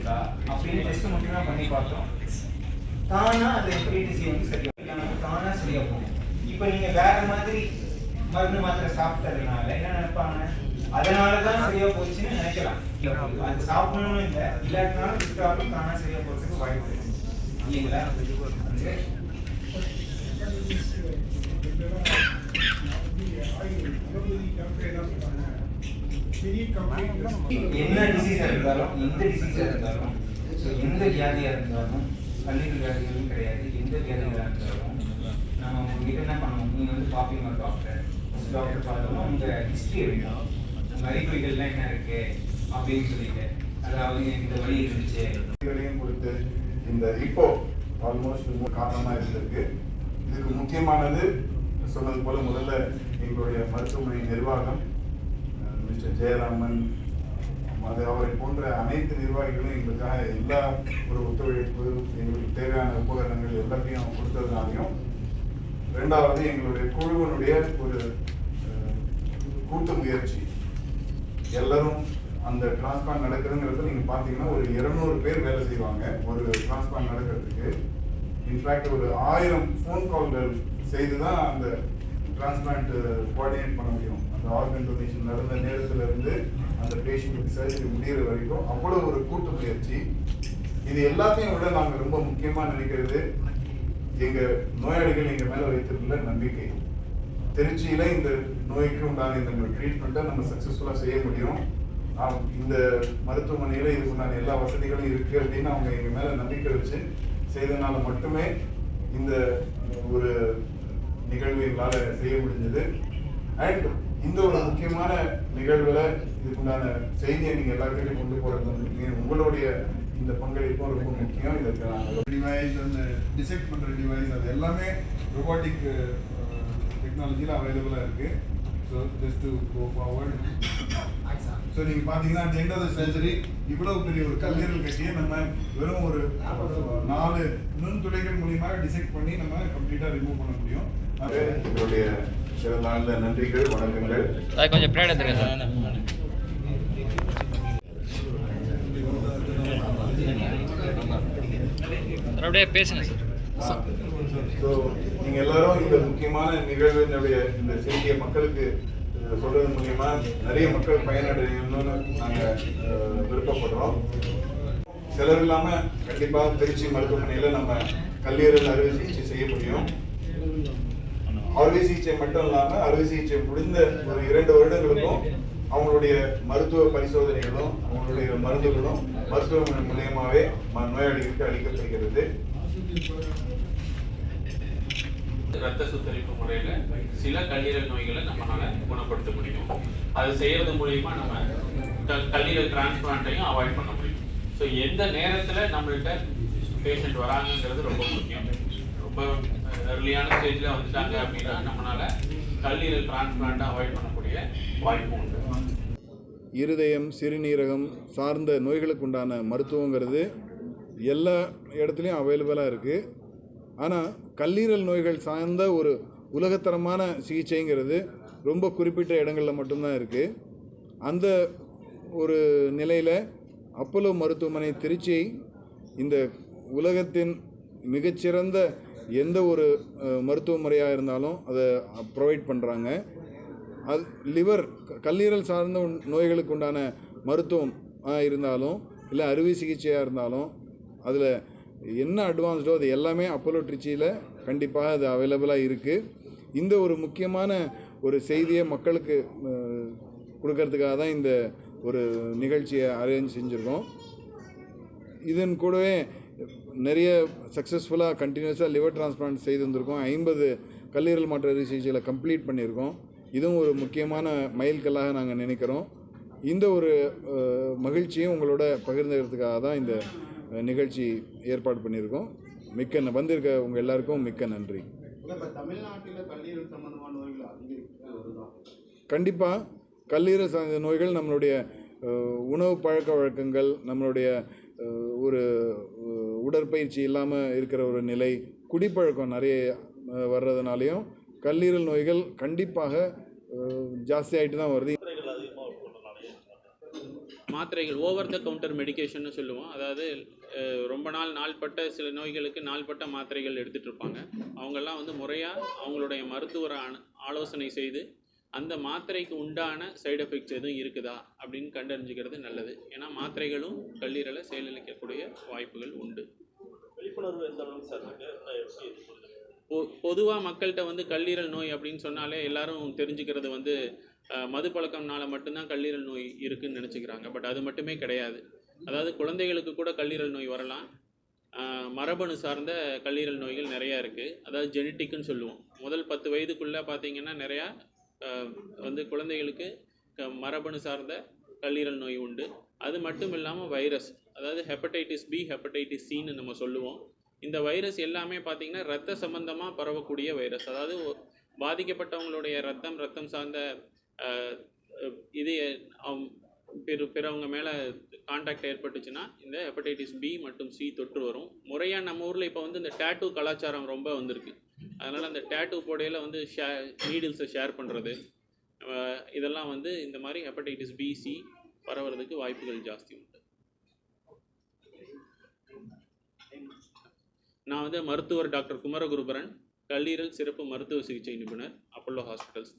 தான் பண்ணி பார்த்தோம் தானா அது ஹெப்படைட்டிஸ் வந்து சரியா இல்லாம தானா சரியா போகும். இப்போ நீங்கள் வேற மாதிரி மருந்து மாத்திரை சாப்பிட்டதுனால என்ன நினைப்பாங்க? அதனால தான் சரியா போச்சுன்னு நினைக்கலாம். அது சாப்பிடணும்னு இல்லை. இல்லாட்டினாலும் விட்டாலும் தானா சரியா போறதுக்கு வாய்ப்பு இருக்கு. இல்லைங்களா என்ன டிசீஸாக இருந்தாலும் எந்த டிசீஸாக இருந்தாலும் ஸோ எந்த வியாதியாக இருந்தாலும் கல்லீரல் வியாதிகளும் கிடையாது. எந்த வியாதிகளாக இருந்தாலும் நம்ம உங்ககிட்ட என்ன பண்ணுவோம் நீங்கள் வந்து பாப்பீங்க டாக்டர் டாக்டர் பார்த்தோம்னா உங்கள் ஹிஸ்டரி வேணும் உங்கள் அறிகுறிகள்லாம் என்ன இருக்கு? அப்படின்னு சொல்லிட்டு அதாவது இந்த வழி இருந்துச்சு. கொடுத்து இந்த இப்போ ஆல்மோஸ்ட் காரணமாக இருந்திருக்கு. இதுக்கு முக்கியமானது சொன்னது போல் முதல்ல எங்களுடைய மருத்துவமனை நிர்வாகம் மிஸ்டர் ஜெயராமன் அது அவரை போன்ற அனைத்து நிர்வாகிகளும் எங்களுக்காக எல்லா ஒரு ஒத்துழைப்பு எங்களுக்கு தேவையான உபகரணங்கள் எல்லாத்தையும் கொடுத்ததுனாலையும் ரெண்டாவது எங்களுடைய குழுவினுடைய ஒரு கூட்டு முயற்சி. எல்லாரும் அந்த டிரான்ஸ்பிளான் நடக்குதுங்கிறத நீங்கள் பார்த்தீங்கன்னா ஒரு இருநூறு பேர் வேலை செய்வாங்க ஒரு டிரான்ஸ்பிளான் நடக்கிறதுக்கு. இன்ஃபேக்ட் ஒரு ஆயிரம் ஃபோன் கால்கள் செய்து தான் அந்த டிரான்ஸ்பிளான்ட் கோஆர்டினேட் பண்ண முடியும். அந்த ஆர்கன் டொனேஷன் நடந்த நேரத்தில் இருந்து அந்த பேஷண்ட்டுக்கு சர்ஜரி முடிகிற வரைக்கும் அவ்வளோ ஒரு கூட்டு முயற்சி. இது எல்லாத்தையும் விட நாங்கள் ரொம்ப முக்கியமாக நினைக்கிறது எங்கள் நோயாளிகள் எங்கள் மேலே வைத்திருந்த நம்பிக்கை. திருச்சியில் இந்த நோய்க்கு உண்டான இந்த ட்ரீட்மெண்ட்டை நம்ம சக்ஸஸ்ஃபுல்லாக செய்ய முடியும். இந்த மருத்துவமனையில் இதுக்கு உண்டான எல்லா வசதிகளும் இருக்குது அப்படின்னு அவங்க எங்கள் மேலே நம்பிக்கை வச்சு செய்தனால மட்டுமே இந்த ஒரு நிகழ்வு எங்களால் செய்ய முடிஞ்சது. அண்ட் இந்த ஒரு முக்கியமான நிகழ்வில் இதுக்குண்டான செய்தியை நீங்கள் எல்லாருக்கிட்டையும் கொண்டு போகிறது வந்து உங்களுடைய இந்த பங்களிப்பும் ரொம்ப முக்கியம். இதற்கு நாங்கள் டிவைஸ் அந்த டிசெக்ட் பண்ணுற டிவைஸ் அது எல்லாமே ரொபாட்டிக் டெக்னாலஜியில் அவைலபிளாக இருக்குது so just to go forward so நீங்கள் பார்த்தீங்கன்னா அந்த எண்ட் ஆஃப் த சர்ஜரி இவ்வளவு பெரிய ஒரு கல்லீரல் கட்டியை நம்ம வெறும் ஒரு நாலு நுண்துளைகள் மூலியமாக டிசெக்ட் பண்ணி நம்ம கம்ப்ளீட்டாக ரிமூவ் பண்ண முடியும். அது எங்களுடைய சில நாள்ல நன்றிகள் வணக்கங்கள். அது கொஞ்சம் பின்னாடி எடுத்துருங்க சார். அப்படியே பேசுங்க சார். ஸோ நீங்க எல்லாரும் இந்த முக்கியமான நிகழ்வினுடைய இந்த செய்தியை மக்களுக்கு சொல்றது மூலியமா நிறைய மக்கள் பயனடையணும்னு நாங்கள் விருப்பப்படுறோம். விருப்பப்படுறோம் செலவில்லாம கண்டிப்பா திருச்சி மருத்துவமனையில நம்ம கல்லீரல் அறுவை சிகிச்சை செய்ய முடியும். அறுவை சிகிச்சை மட்டும் இல்லாம அறுவை சிகிச்சை முடிந்த ஒரு இரண்டு வருடங்களுக்கும் அவங்களுடைய மருத்துவ பரிசோதனைகளும் அவங்களுடைய மருந்துகளும் மருத்துவமனை மூலியமாவே ம- நோயாளிகளுக்கு அளிக்கப்படுகிறது. ரத்த சுத்தரிப்பு முறையில சில கல்லீரல் நோய்களை நம்மளால குணப்படுத்த முடியும். அது செய்யறது மூலியமா நம்ம கல்லீரல் டிரான்ஸ்பிளான்ட்டையும் அவாய்ட் பண்ண முடியும். ஸோ எந்த நேரத்துல நம்மள்கிட்ட பேஷண்ட் வராங்கங்கிறது ரொம்ப முக்கியம். ரொம்ப எர்லியான ஸ்டேஜ்ல வந்துட்டாங்க அப்படின்னா நம்மளால கல்லீரல் டிரான்ஸ்பிளான்ட்டை அவாய்ட் பண்ணக்கூடிய வாய்ப்பு உண்டு. இருதயம் சிறுநீரகம் சார்ந்த நோய்களுக்கு உண்டான மருத்துவங்கிறது எல்லா இடத்துலையும் அவைலபிளாக இருக்குது ஆனால் கல்லீரல் நோய்கள் சார்ந்த ஒரு உலகத்தரமான சிகிச்சைங்கிறது ரொம்ப குறிப்பிட்ட இடங்களில் மட்டும்தான் இருக்குது அந்த ஒரு நிலையில் அப்போலோ மருத்துவமனை திருச்சி இந்த உலகத்தின் மிகச்சிறந்த எந்த ஒரு மருத்துவ முறையாக இருந்தாலும் அதை ப்ரொவைட் பண்ணுறாங்க அது லிவர் கல்லீரல் சார்ந்த உண்- நோய்களுக்கு உண்டான மருத்துவம் இருந்தாலும் இல்லை அறுவை சிகிச்சையாக இருந்தாலும் அதில் என்ன அட்வான்ஸ்டோ அது எல்லாமே அப்போலோ ட்ரிச்சியில் கண்டிப்பாக அது அவைலபிளாக இருக்குது இந்த ஒரு முக்கியமான ஒரு செய்தியை மக்களுக்கு கொடுக்கறதுக்காக தான் இந்த ஒரு நிகழ்ச்சியை அரேஞ்ச் செஞ்சுருக்கோம். இதன் கூடவே நிறைய சக்ஸஸ்ஃபுல்லாக கண்டினியூஸாக லிவர் டிரான்ஸ்பிளான்ட் செய்து வந்திருக்கோம். ஐம்பது கல்லீரல் மாற்று அறுவை சிகிச்சையில் கம்ப்ளீட் பண்ணியிருக்கோம். இதுவும் ஒரு முக்கியமான மைல்கல்லாக நாங்கள் நினைக்கிறோம். இந்த ஒரு மகிழ்ச்சியும் உங்களோட பகிர்ந்துக்கிறதுக்காக தான் இந்த நிகழ்ச்சி ஏற்பாடு பண்ணியிருக்கோம். மிக்க வந்திருக்க உங்கள் எல்லாருக்கும் மிக்க நன்றி. கண்டிப்பாக கல்லீரல் சார்ந்த நோய்கள் நம்மளுடைய உணவு பழக்க வழக்கங்கள் நம்மளுடைய ஒரு உடற்பயிற்சி இல்லாமல் இருக்கிற ஒரு நிலை குடிப்பழக்கம் நிறைய வர்றதுனாலையும் கல்லீரல் நோய்கள் கண்டிப்பாக ஜாஸ்தி ஆகிட்டு தான் வருது. மாத்திரைகள் ஓவர் த கவுண்டர் மெடிகேஷன்னு சொல்லுவோம். அதாவது ரொம்ப நாள் நாள்பட்ட சில நோய்களுக்கு நாள்பட்ட மாத்திரைகள் எடுத்துகிட்டு இருப்பாங்க. அவங்கெல்லாம் வந்து முறையாக அவங்களுடைய மருத்துவரை ஆலோசனை செய்து அந்த மாத்திரைக்கு உண்டான சைடு எஃபெக்ட்ஸ் எதுவும் இருக்குதா அப்படின்னு கண்டறிஞ்சுக்கிறது நல்லது. ஏன்னா மாத்திரைகளும் கல்லீரலை செயலிழக்கக்கூடிய வாய்ப்புகள் உண்டு. விழிப்புணர்வு எந்த அளவுக்கு சார் பொதுவாக மக்கள்கிட்ட வந்து கல்லீரல் நோய் அப்படின்னு சொன்னாலே எல்லாரும் தெரிஞ்சுக்கிறது வந்து மது பழக்கம்னால மட்டும்தான் கல்லீரல் நோய் இருக்குன்னு நினச்சிக்கிறாங்க. பட் அது மட்டுமே கிடையாது. அதாவது குழந்தைகளுக்கு கூட கல்லீரல் நோய் வரலாம். மரபணு சார்ந்த கல்லீரல் நோய்கள் நிறையா இருக்குது அதாவது ஜெனட்டிக்குன்னு சொல்லுவோம். முதல் பத்து வயதுக்குள்ளே பார்த்தீங்கன்னா நிறையா வந்து குழந்தைகளுக்கு மரபணு சார்ந்த கல்லீரல் நோய் உண்டு. அது மட்டும் இல்லாமல் வைரஸ் அதாவது ஹெப்படைட்டிஸ் பி ஹெப்படைட்டிஸ் சின்னு நம்ம சொல்லுவோம். இந்த வைரஸ் எல்லாமே பார்த்தீங்கன்னா ரத்த சம்பந்தமாக பரவக்கூடிய வைரஸ். அதாவது பாதிக்கப்பட்டவங்களுடைய ரத்தம் ரத்தம் சார்ந்த இது பிற பிறவங்க மேலே காண்டாக்ட் ஏற்பட்டுச்சுன்னா இந்த ஹெப்படைட்டிஸ் பி மற்றும் சி தொற்று வரும். முறையாக நம்ம ஊரில் இப்போ வந்து இந்த டேட்டூ கலாச்சாரம் ரொம்ப வந்திருக்கு. அதனால் அந்த டேட்டூ போடையில் வந்து ஷே நீடில்ஸை ஷேர் பண்ணுறது இதெல்லாம் வந்து இந்த மாதிரி ஹெப்படைட்டிஸ் பி சி பரவுறதுக்கு வாய்ப்புகள் ஜாஸ்தி உண்டு. நான் வந்து மருத்துவர் டாக்டர் குமரகுருபரன் கல்லீரல் சிறப்பு மருத்துவ சிகிச்சை நிபுணர் அப்பல்லோ ஹாஸ்பிட்டல்ஸ்